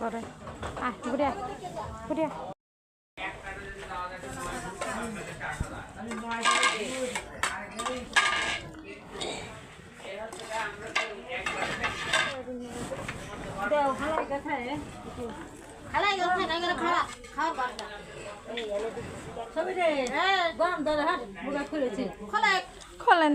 করে আয় ঘুরে আয়, ঘুরে আয়। খাওয়ার ছবি রে গরম ধরে হ্যাঁ খুলেছে। খোলাই খোলেন।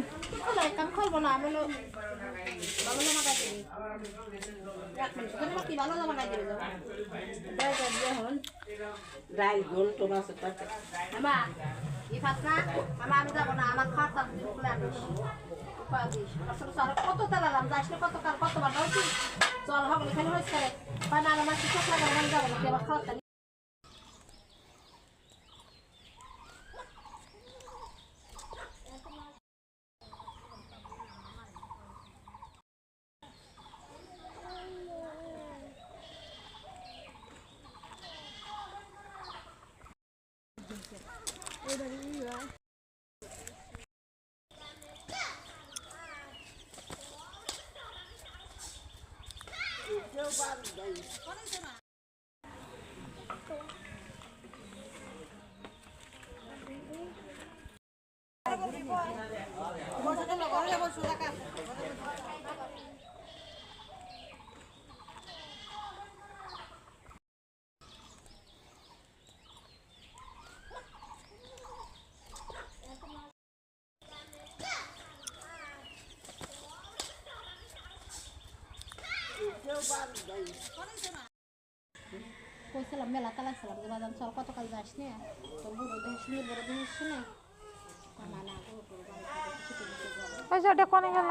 কত তেলালাম যাস না কত কাল কতবার চল হবে এখানে হয়েছে না আমার কিছু লাগে যাব না vamos. কইছিলাম মেলা তালাইছিলাম যে বাজান চল কত কাল যাস না? তো বুড়ো দেশ নিয়ে বড় দেশ শুনে বাড়ি দিতে যাব। ওই যে ওটা কনে গেল?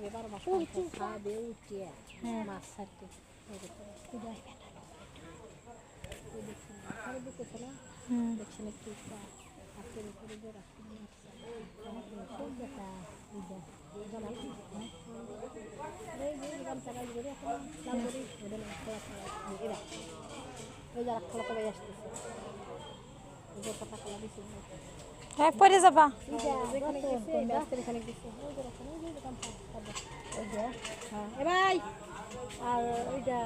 খাবে বারো মাস খাবে উঠিয়ে মাছ ছাড়তে। দেখছেন একটু হাতের উপরে দিচ্ছে হ্যাঁ পরে যাবা যেখানে গেছে রাস্তার এখানে গেছে ওই যে রাস্তা ওই যে গামছা ওই যে হ্যাঁ এ ভাই আর ওইটা